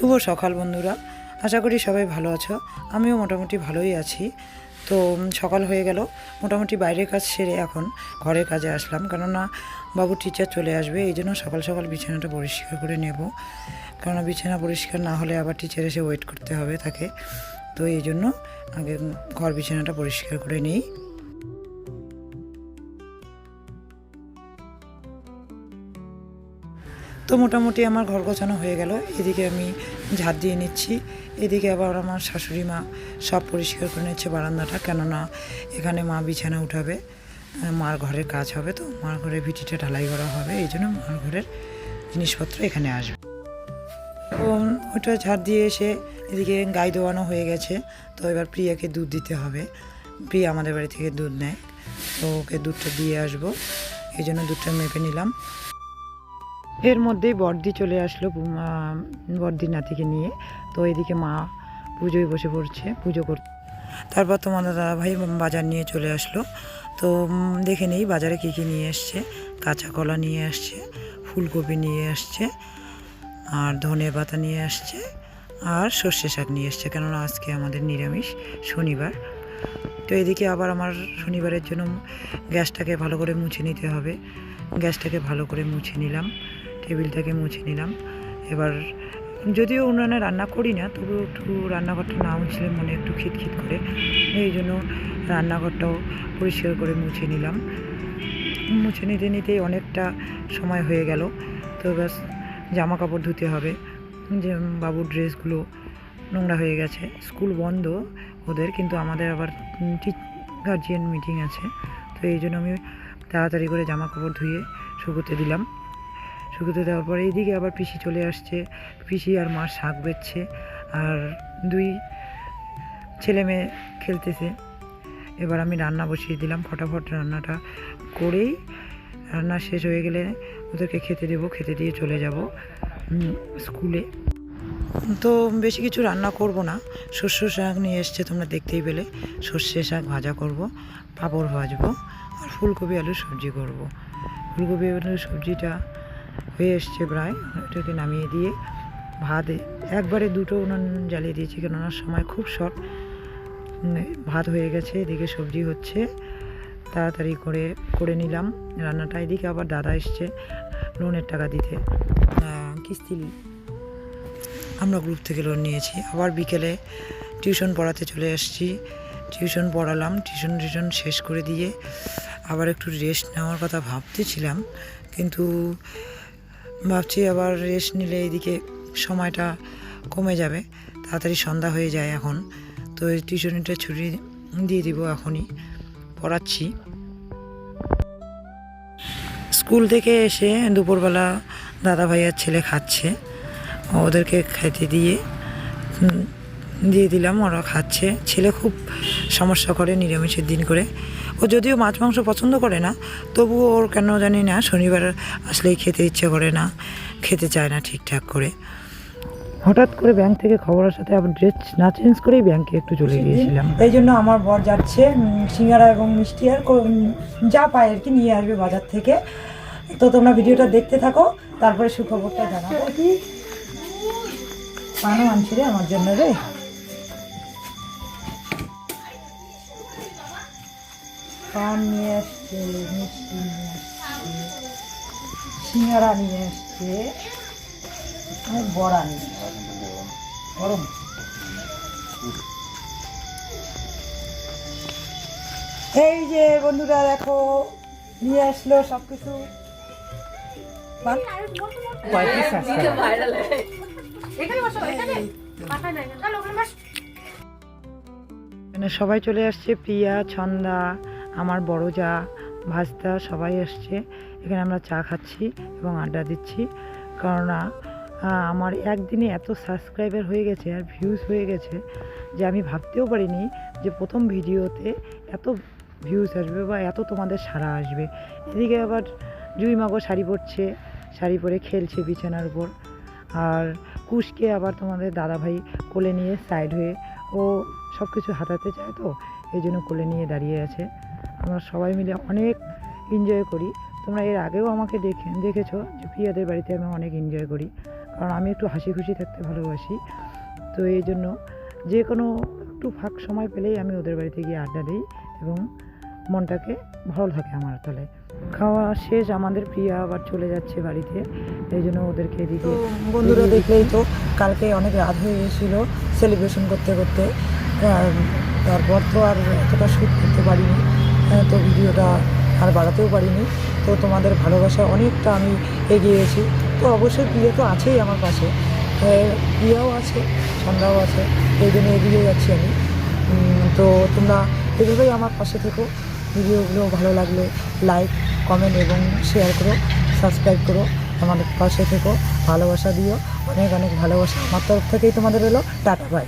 শুভ সকাল বন্ধুরা। আশা করি সবাই ভালো আছো। আমিও মোটামুটি ভালোই আছি। তো সকাল হয়ে গেল। মোটামুটি বাইরের কাজ সেরে এখন ঘরের কাজে আসলাম। কেননা বাবু টিচার চলে আসবে, এই জন্য সকাল সকাল বিছানাটা পরিষ্কার করে নেব। কেননা বিছানা পরিষ্কার না হলে আবার টিচার এসে ওয়েট করতে হবে তাকে। তো, এই জন্য আগে ঘর বিছানাটা পরিষ্কার করে নিই। তো মোটামুটি আমার ঘর গোছানো হয়ে গেল। এদিকে আমি ঝাড় দিয়ে নিচ্ছি। এদিকে আবার আমার শাশুড়ি মা সব পরিষ্কার করে নিচ্ছে বারান্দাটা, কেননা এখানে মা বিছানা উঠাবে মার ঘরের কাজ হবে তো, মার ঘরের ভিটিটা ঢালাই করা হবে, এই জন্য মার ঘরের জিনিসপত্র এখানে আসবে। ওটা ঝাড় দিয়ে এসে এদিকে গাই দোয়ানো হয়ে গেছে, তো এবার প্রিয়াকে দুধ দিতে হবে। প্রিয়া আমাদের বাড়ি থেকে দুধ নেয়, তো ওকে দুধটা দিয়ে আসব, এই জন্য দুধটা মেপে নিলাম। এর মধ্যেই বর্দি চলে আসলো বর্দির নাতিকে নিয়ে। তো এদিকে মা পুজোয় বসে পড়ছে, পুজো করতে তারপর তোমাদের দাদা ভাই বাজার নিয়ে চলে আসলো। তো দেখে নেই বাজারে কী কী নিয়ে এসছে। কাঁচা কলা নিয়ে আসছে, ফুলকপি নিয়ে আসছে, আর ধনে পাতা নিয়ে আসছে, আর সর্ষে শাক নিয়ে এসছে। কেননা আজকে আমাদের নিরামিষ শনিবার। তো এদিকে আবার আমার শনিবারের জন্য গ্যাসটাকে ভালো করে মুছে নিতে হবে। গ্যাসটাকে ভালো করে মুছে নিলাম। টেবিলটাকে মুছে নিলাম। এবার যদিও উনুনে রান্না করি না, তবু একটু রান্নাঘরটা না মুছলে মনে একটু খিটখিট করে, এই জন্য রান্নাঘরটাও পরিষ্কার করে মুছে নিলাম। মুছে নিতে নিতেই অনেকটা সময় হয়ে গেল। তো ব্যাস জামা কাপড় ধুতে হবে। যে বাবুর ড্রেসগুলো নোংরা হয়ে গেছে, স্কুল বন্ধ ওদের, কিন্তু আমাদের আবার গার্জিয়ান মিটিং আছে। তো এই জন্য আমি তাড়াতাড়ি করে জামা কাপড় ধুয়ে শুকোতে দিলাম। শুকোতে দেওয়ার পরে এইদিকে আবার পিসি চলে আসছে। পিসি আর মা শাক বেচছে আর দুই ছেলে মেয়ে খেলতেছে। এবার আমি রান্না বসিয়ে দিলাম, ফটাফট রান্নাটা করেই রান্না শেষ হয়ে গেলে ওদেরকে খেতে দেবো, খেতে দিয়ে চলে যাব স্কুলে। তো বেশি কিছু রান্না করব না শস্য শাক নিয়ে এসছে তোমরা দেখতেই পেলে। সর্ষে শাক ভাজা করব, পাঁপড় ভাজবো আর ফুলকপি আলুর সবজি করব। ফুলকপি আলুর সবজিটা হয়ে এসছে প্রায়, এটাকে নামিয়ে দিয়ে ভাত একবারে দুটো উনুন জ্বালিয়ে দিয়েছি, কেননা সময় খুব শর্ট। ভাত হয়ে গেছে, এদিকে সবজি হচ্ছে, তাড়াতাড়ি করে করে নিলাম রান্নাটা। এদিকে আবার দাদা এসছে লোনের টাকা দিতে। কিস্তি আমরা গ্রুপ থেকে লোন নিয়েছি। আবার বিকেলে টিউশন পড়াতে চলে এসেছি। টিউশন পড়ালাম, টিউশন টিউশন শেষ করে দিয়ে আবার একটু রেস্ট নেওয়ার কথা ভাবতেছিলাম, কিন্তু ভাবছি আবার রেস্ট নিলে এদিকে সময়টা কমে যাবে। তাড়াতাড়ি সন্ধ্যা হয়ে যায় এখন। তো এই টিউশনিটা ছুটি দিয়ে দিব এখনই। পড়াচ্ছি। স্কুল থেকে এসে দুপুরবেলা দাদা ভাইয়ার ছেলে খাচ্ছে। ওদেরকে খেতে দিয়ে দিয়ে দিলাম, ওরা খাচ্ছে। ছেলে খুব সমস্যা করে নিরামিষের দিন করে। ও যদিও মাছ মাংস পছন্দ করে না তবুও ওর কেন জানি না শনিবার আসলেই খেতে ইচ্ছে করে না খেতে চায় না ঠিকঠাক করে। হঠাৎ করে ব্যাংক থেকে খবরের সাথে আবার ড্রেস না চেঞ্জ করেই ব্যাংকে একটু চলে গিয়েছিলাম। এই জন্য আমার বর যাচ্ছে সিঙ্গারা এবং মিষ্টি আর যা পায় আর কি নিয়ে আসবে বাজার থেকে। তো তোমরা ভিডিওটা দেখতে থাকো তারপরে সুখবরটা জানাব। কি পানও আনছি রে আমার জন্য রে। পান নিয়ে আসছে মিষ্টি নিয়ে আসছে সিঙ্গারা নিয়ে আসছে অনেক বড়া নিয়ে গরম। এই যে বন্ধুরা দেখো নিয়ে আসলো সব কিছু সবাই চলে আসছে প্রিয়া ছন্দা আমার বড় যা ভাস্তা সবাই আসছে। এখানে আমরা চা খাচ্ছি এবং আড্ডা দিচ্ছি। কেননা আমার একদিনে এত সাবস্ক্রাইবার হয়ে গেছে আর ভিউজ হয়ে গেছে যে আমি ভাবতেও পারিনি যে প্রথম ভিডিওতে এত ভিউজ আসবে বা এত তোমাদের সাড়া আসবে। এদিকে আবার জুই মাগো শাড়ি পরছে, শাড়ি পরে খেলছে বিছানার উপর। আর কুশকে আবার তোমাদের দাদাভাই কোলে নিয়ে সাইড হয়ে ও সব কিছু হাতাতে চায় তো, এই জন্য কোলে নিয়ে দাঁড়িয়ে আছে। আমরা সবাই মিলে অনেক এনজয় করি। তোমরা এর আগেও আমাকে দেখে দেখেছ যে প্রিয়াদের বাড়িতে আমি অনেক এনজয় করি। কারণ আমি একটু হাসি খুশি থাকতে ভালোবাসি। তো এই জন্য যে কোনো একটু ফাঁক সময় পেলেই আমি ওদের বাড়িতে গিয়ে আড্ডা দিই এবং মনটাকে ভালো থাকে আমার তাহলে খাওয়া শেষ আমাদের প্রিয়া আবার চলে যাচ্ছে বাড়িতে। এই জন্য ওদেরকে এদিকে বন্ধুরা দেখলেই তো কালকে অনেক রাত হয়ে গেছিল সেলিব্রেশন করতে করতে। আর তারপর তো আর এতটা শ্যুট করতে পারিনি। তো ভিডিওটা আর বাড়াতেও পারিনি। তো তোমাদের ভালোবাসা অনেকটা আমি এগিয়ে গেছি। তো অবশ্যই প্রিয়া তো আছেই আমার আহ, প্রিয়াও আছে সন্ধ্যাও আছে এই জন্য এগিয়ে যাচ্ছি আমি। তো তোমরা এভাবেই আমার পাশে থেকো। ভিডিওগুলো ভালো লাগলে লাইক কমেন্ট এবং শেয়ার করো সাবস্ক্রাইব করো আমাদের পাশে থেকো। ভালোবাসা দিও। অনেক অনেক ভালোবাসা আমার তরফ থেকেই তোমাদের এলো। Tata bye.